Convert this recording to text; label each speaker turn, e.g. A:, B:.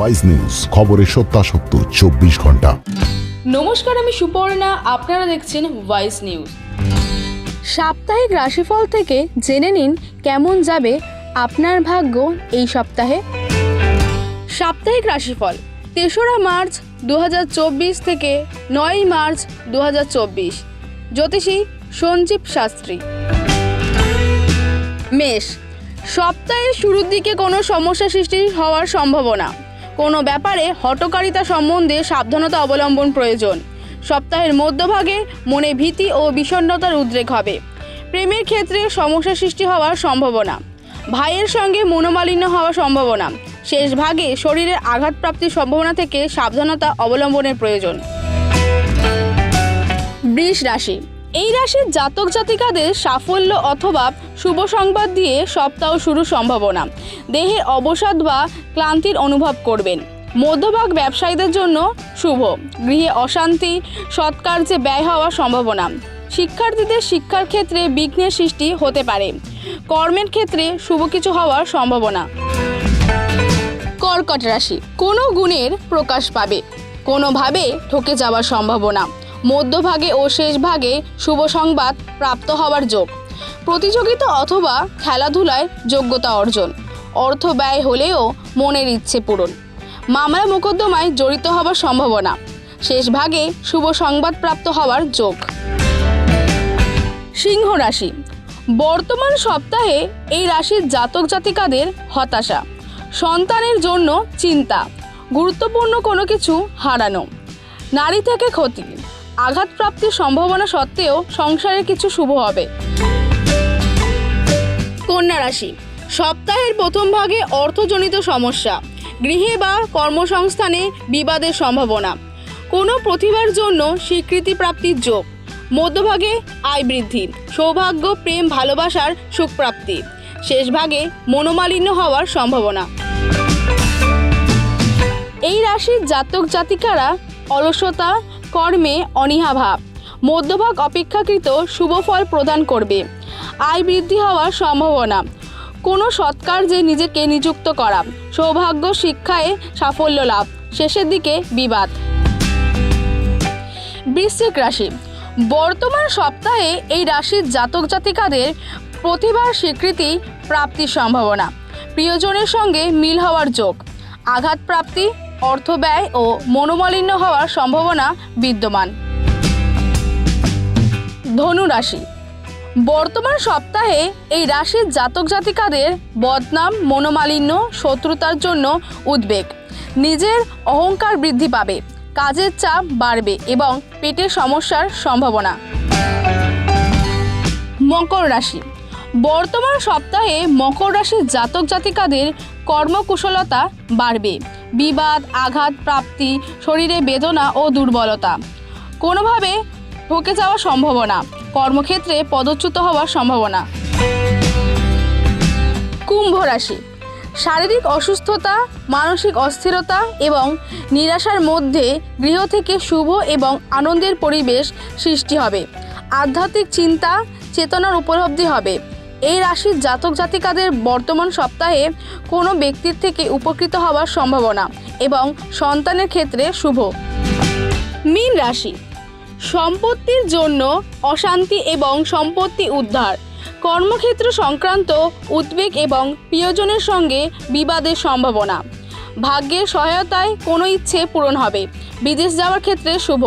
A: Wise news খবরের সত্যাসত্য, চব্বিশ ঘণ্টা।
B: নমস্কার, আমি সুপর্ণা। আপনারা দেখছেন ভয়েস নিউজ সাপ্তাহিক রাশিফল থেকে জেনে নিন কেমন যাবে আপনার ভাগ্য এই সপ্তাহে। সাপ্তাহিক রাশিফল, তেসরা মার্চ দু হাজার চব্বিশ থেকে নয়ই মার্চ দু হাজার চব্বিশ। জ্যোতিষী সঞ্জীব শাস্ত্রী। মেষ, সপ্তাহের শুরুর দিকে কোনো সমস্যা সৃষ্টি হওয়ার সম্ভাবনা। কোনো ব্যাপারে হটকারিতা সম্বন্ধে সাবধানতা অবলম্বন প্রয়োজন। সপ্তাহের মধ্যভাগে মনে ভীতি ও বিষণ্ণতার উদ্রেক হবে। প্রেমের ক্ষেত্রে সমস্যা সৃষ্টি হওয়ার সম্ভাবনা। ভাইয়ের সঙ্গে মনোমালিন্য হওয়ার সম্ভাবনা। শেষ ভাগে শরীরের আঘাতপ্রাপ্তির সম্ভাবনা থেকে সাবধানতা অবলম্বনের প্রয়োজন। বৃষ রাশি। এই রাশির জাতক জাতিকাদের সাফল্য অথবা শুভ সংবাদ দিয়ে সপ্তাহ শুরু সম্ভাবনা। দেহের অবসাদ বা ক্লান্তির অনুভব করবেন। মধ্যভাগ ব্যবসায়ীদের জন্য শুভ। গৃহে অশান্তি, সৎকার্যে ব্যয় হওয়ার সম্ভাবনা। শিক্ষার্থীদের শিক্ষার ক্ষেত্রে বিঘ্নের সৃষ্টি হতে পারে। কর্মের ক্ষেত্রে শুভ কিছু হওয়ার সম্ভাবনা। কর্কট রাশি। কোনো গুণের প্রকাশ পাবে। কোনোভাবে ঠকে যাওয়ার সম্ভাবনা। মধ্যভাগে ও শেষ ভাগে শুভ সংবাদ প্রাপ্ত হওয়ার যোগ। প্রতিযোগিতা অথবা খেলাধুলায় যোগ্যতা অর্জন। অর্থ ব্যয় হলেও মনের ইচ্ছে পূরণ। মামলা মোকদ্দমায় জড়িত হওয়ার সম্ভাবনা। শেষ ভাগে শুভ সংবাদ প্রাপ্ত হওয়ার যোগ। সিংহ রাশি। বর্তমান সপ্তাহে এই রাশির জাতক জাতিকাদের হতাশা। সন্তানের জন্য চিন্তা। গুরুত্বপূর্ণ কোনো কিছু হারানো। নারী থেকে ক্ষতি। আঘাতপ্রাপ্তির সম্ভাবনা সত্ত্বেও সংসারে কিছু শুভ হবে। কন্যা রাশি, সপ্তাহের প্রথম ভাগে অর্থজনিত সমস্যা, গৃহে বা কর্মসংস্থানে বিবাদের সম্ভাবনা। কোনো প্রতিভার জন্য স্বীকৃতি প্রাপ্তির যোগ, মধ্যভাগে আয় বৃদ্ধি, সৌভাগ্য, প্রেম, ভালোবাসার সুখপ্রাপ্তি শেষ ভাগে মনোমালিন্য হওয়ার সম্ভাবনা। এই রাশির জাতক জাতিকারা অলসতা কর্মে অনীহাভাব মধ্যভাগ অপেক্ষাকৃত শুভ ফল প্রদান করবে। আয় বৃদ্ধি হওয়ার সম্ভাবনা। কোনো সৎকার্যে নিজেকে নিযুক্ত করা, সৌভাগ্য শিক্ষায় সাফল্য লাভ। শেষের দিকে বিবাদ। বৃশ্চিক রাশি। বর্তমান সপ্তাহে এই রাশির জাতক জাতিকাদের প্রতিভার স্বীকৃতি প্রাপ্তির সম্ভাবনা। প্রিয়জনের সঙ্গে মিল হওয়ার যোগ। আঘাত প্রাপ্তি অর্থ ব্যয় ও মনোমালিন্য হওয়ার সম্ভাবনা বিদ্যমান। ধনু রাশি। বর্তমান সপ্তাহে এই রাশির জাতক জাতিকাদের বদনাম, মনোমালিন্য, শত্রুতার জন্য উদ্বেগ। নিজের অহংকার বৃদ্ধি পাবে, কাজের চাপ বাড়বে এবং পেটের সমস্যার সম্ভাবনা। মকর রাশি। বর্তমান সপ্তাহে মকর রাশির জাতক জাতিকাদের কর্মকুশলতা বাড়বে। বিবাদ, আঘাত, প্রাপ্তি, শরীরে বেদনা ও দুর্বলতা। কোনোভাবে ঠকে যাওয়ার সম্ভাবনা, কর্মক্ষেত্রে পদচ্যুত হওয়ার সম্ভাবনা। কুম্ভ রাশি। শারীরিক অসুস্থতা, মানসিক অস্থিরতা এবং নিরাশার মধ্যে গৃহ থেকে শুভ এবং আনন্দের পরিবেশ সৃষ্টি হবে। আধ্যাত্মিক চিন্তা, চেতনার উপলব্ধি হবে। এই রাশির জাতক জাতিকাদের বর্তমান সপ্তাহে কোনো ব্যক্তির থেকে উপকৃত হওয়ার সম্ভাবনা এবং সন্তানের ক্ষেত্রে শুভ। মীন রাশি। সম্পত্তির জন্য অশান্তি এবং সম্পত্তি উদ্ধার। কর্মক্ষেত্র সংক্রান্ত উদ্বেগ এবং প্রিয়জনের সঙ্গে বিবাদের সম্ভাবনা। ভাগ্যের সহায়তায় কোনো ইচ্ছে পূরণ হবে। বিদেশ যাওয়ার ক্ষেত্রে শুভ।